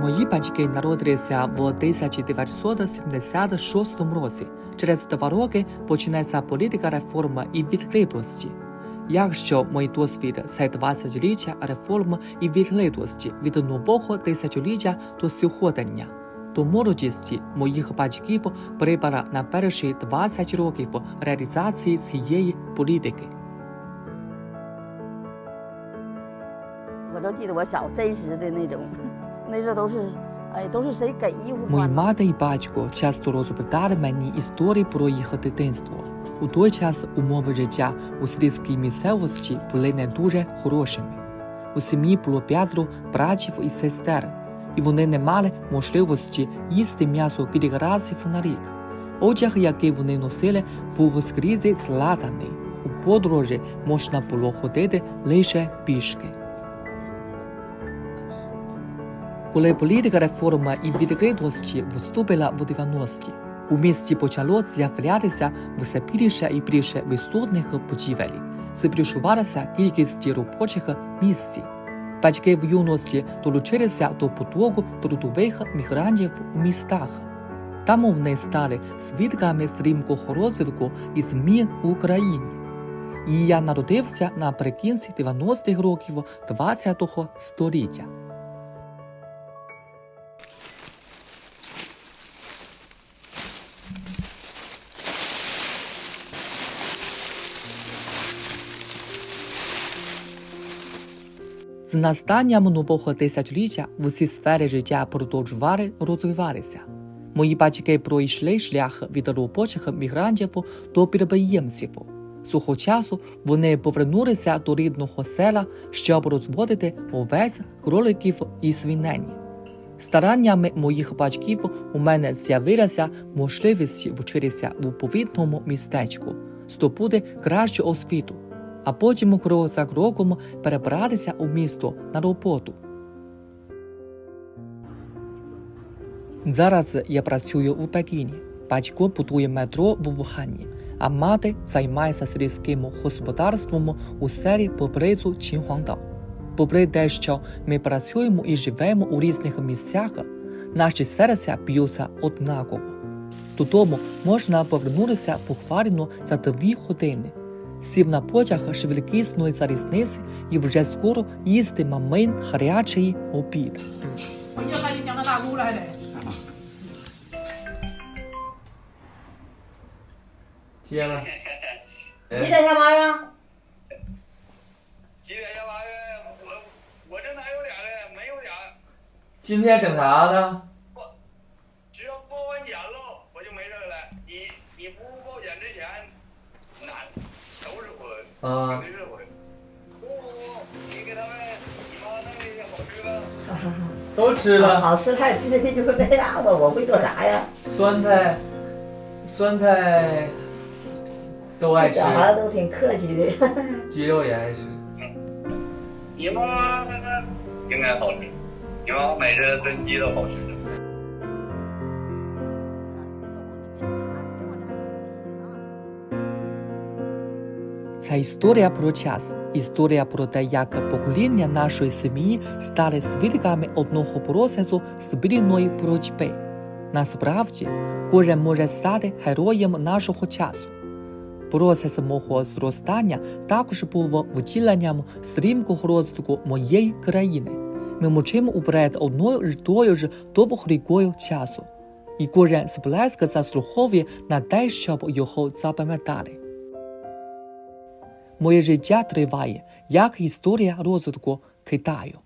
Мої батьки народилися в 1976 році. Через два роки почнеться політика реформи і відкритості. Якщо мій досвід це 20-річчя реформи і відкритості від нового тисячоліття до сьогодення, то молодості моїх батьків прибара на перші 20 років реалізації цієї політики. 我都记得我小真实的那种， Мої мати і батько часто розповідали мені історії про їх дитинство. У той час умови життя у сільській місцевості були не дуже хорошими. У сім'ї було п'ятеро братів і сестер, і вони не мали можливості їсти м'ясо кілька разів на рік. Одяг, який вони носили, був скрізь златаний. У подорожі можна було ходити лише пішки. Коли політика реформи і відкритості вступила в 90-ті, у місті почало з'являтися все більше і більше висотних будівель, збільшувалася кількість робочих місць. Батьки в юності долучилися до потоку трудових мігрантів у містах. Там вони стали свідками стрімкого розвитку і змін в Україні. І я народився наприкінці 90-х років 20-го століття. З настанням нового тисячоліття в усі сфери життя продовжували розвиватися. Мої батьки пройшли шлях від робочих мігрантів до підприємців. Сухого часу вони повернулися до рідного села, щоб розводити овець, кроликів і свинень. Стараннями моїх батьків у мене з'явилася можливість вчитися в повітному містечку, здобути кращу освіту, а потім крок за кроком перебратися у місто на роботу. Зараз я працюю у Пекіні. Батько будує метро в Вухані, а мати займається сільським господарством у селі поблизу Чінхуангдao. Попри те, що ми працюємо і живемо у різних місцях, наші серця б'ються однаково. Додому можна повернутися буквально за дві години. Сів на потяг швидкісної залізниці і вже скоро їсти мамин гарячий обід. 我啊。都吃好吃太吃的就这样吧，我会做啥呀？酸菜，酸菜都爱吃，小孩都挺客气的。鸡肉也爱吃。你妈应该好吃，你妈买这炖鸡都好吃。Це історія про час, історія про те, як покоління нашої сім'ї стали свідками одного процесу спільної боротьби. Насправді, кожен може стати героєм нашого часу. Процес мого зростання також був втіленням стрімкого розвитку моєї країни. Ми мчимо уперед одною ж тою ж довгорікою часу, і кожен сплеск заслуховує на те, щоб його запам'ятали. Моє життя триває, як історія розвитку Китаю.